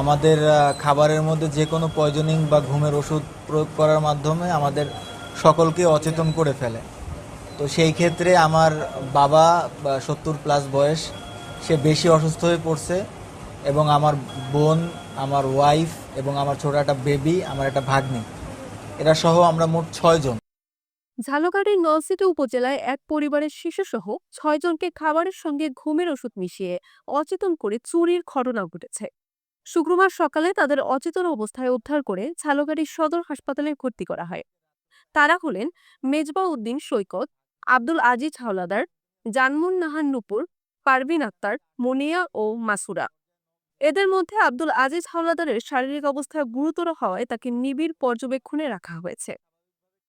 আমাদের খাবারের মধ্যে যে কোনো পয়জনিং বা ঘুমের ওষুধ প্রয়োগ করার মাধ্যমে আমাদের সকলকে অচেতন করে ফেলে। তো সেই ক্ষেত্রে আমার বাবা সত্তর প্লাস বয়স, সে বেশি অসুস্থ হয়ে পড়ছে এবং আমার বোন, আমার ওয়াইফ এবং আমার ছোট একটা বেবি আমার একটা ভাগ্নি। এরা সহ আমরা মোট ছয়জন ঝালকাঠির নলসিটি উপজেলায় এক পরিবারের শিশুসহ ছয়জনকে খাবারের সঙ্গে ঘুমের ওষুধ মিশিয়ে অচেতন করে চুরির ঘটনা ঘটেছে। শুক্রবার সকালে তাদের অচেতন অবস্থায় উদ্ধার করে ঝালকাঠি সদর হাসপাতালে ভর্তি করা হয়। তারা হলেন মেজবা উদ্দিন সৈকত, আব্দুল আজিজ হাওলাদার, জানমুন নাহান নুপুর, পারভিন আক্তার, মুনিয়া ও মাসুরা। এদের মধ্যে আব্দুল আজিজ হাওলাদারের শারীরিক অবস্থা গুরুতর হওয়ায় তাকে নিবিড় পর্যবেক্ষণে রাখা হয়েছে।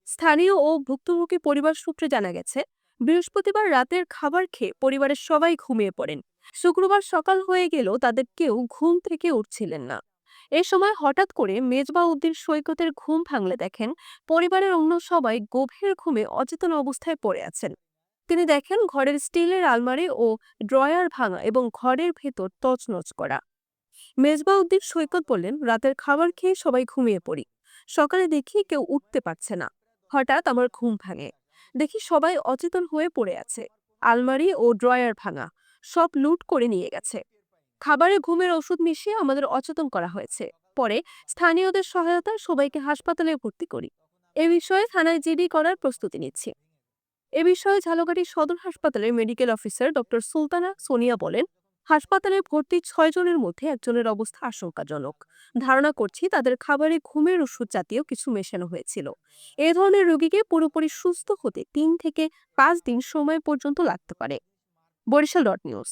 স্থানীয় ও ভুক্তভোগী পরিবার সূত্রে জানা গেছে বৃহস্পতিবার রাতের খাবার খেয়ে পরিবারের সবাই ঘুমিয়ে পড়েন। শুক্রবার সকাল হয়ে গেলেও তাদের কেউ ঘুম থেকে উঠছিলেন না। এ সময় হঠাৎ করে মেজবা উদ্দিন সৈকতের ঘুম ভাঙলে দেখেন পরিবারের অন্য সবাই গভীর ঘুমে অচেতন অবস্থায় পড়ে আছেন। তিনি দেখেন ঘরের স্টিলের আলমারি ও ড্রয়ার ভাঙা এবং ঘরের ভেতর তছনছ করা। মেজবা উদ্দিন সৈকত বললেন, রাতের খাবার খেয়ে সবাই ঘুমিয়ে পড়ি। সকালে দেখি কেউ উঠতে পারছে না। হঠাৎ আমার ঘুম ভাঙে। দেখি সবাই অচেতন হয়ে পড়ে আছে। আলমারি ও ড্রয়ার ভাঙা, সব লুট করে নিয়ে গেছে। খাবারে ঘুমের ওষুধ মিশিয়ে আমাদের অচেতন করা হয়েছে। পরে স্থানীয়দের সহায়তায় সবাইকে হাসপাতালে ভর্তি করি। এ বিষয়ে থানায় জিডি করার প্রস্তুতি নিচ্ছি। এ বিষয়ে ঝালকাঠি সদর হাসপাতালের medical officer doctor Sultana Sonia বলেন হাসপাতালে ভর্তি ছয়জনের মধ্যে একজনের অবস্থা আশঙ্কাজনক। ধারণা করছি তাদের খাবারে ঘুমের ওষুধ জাতীয় কিছু মেশানো হয়েছিল। এ ধরনের রোগীকে পুরোপুরি সুস্থ হতে তিন থেকে পাঁচ দিন সময় পর্যন্ত লাগতে পারে। Barishal dot news.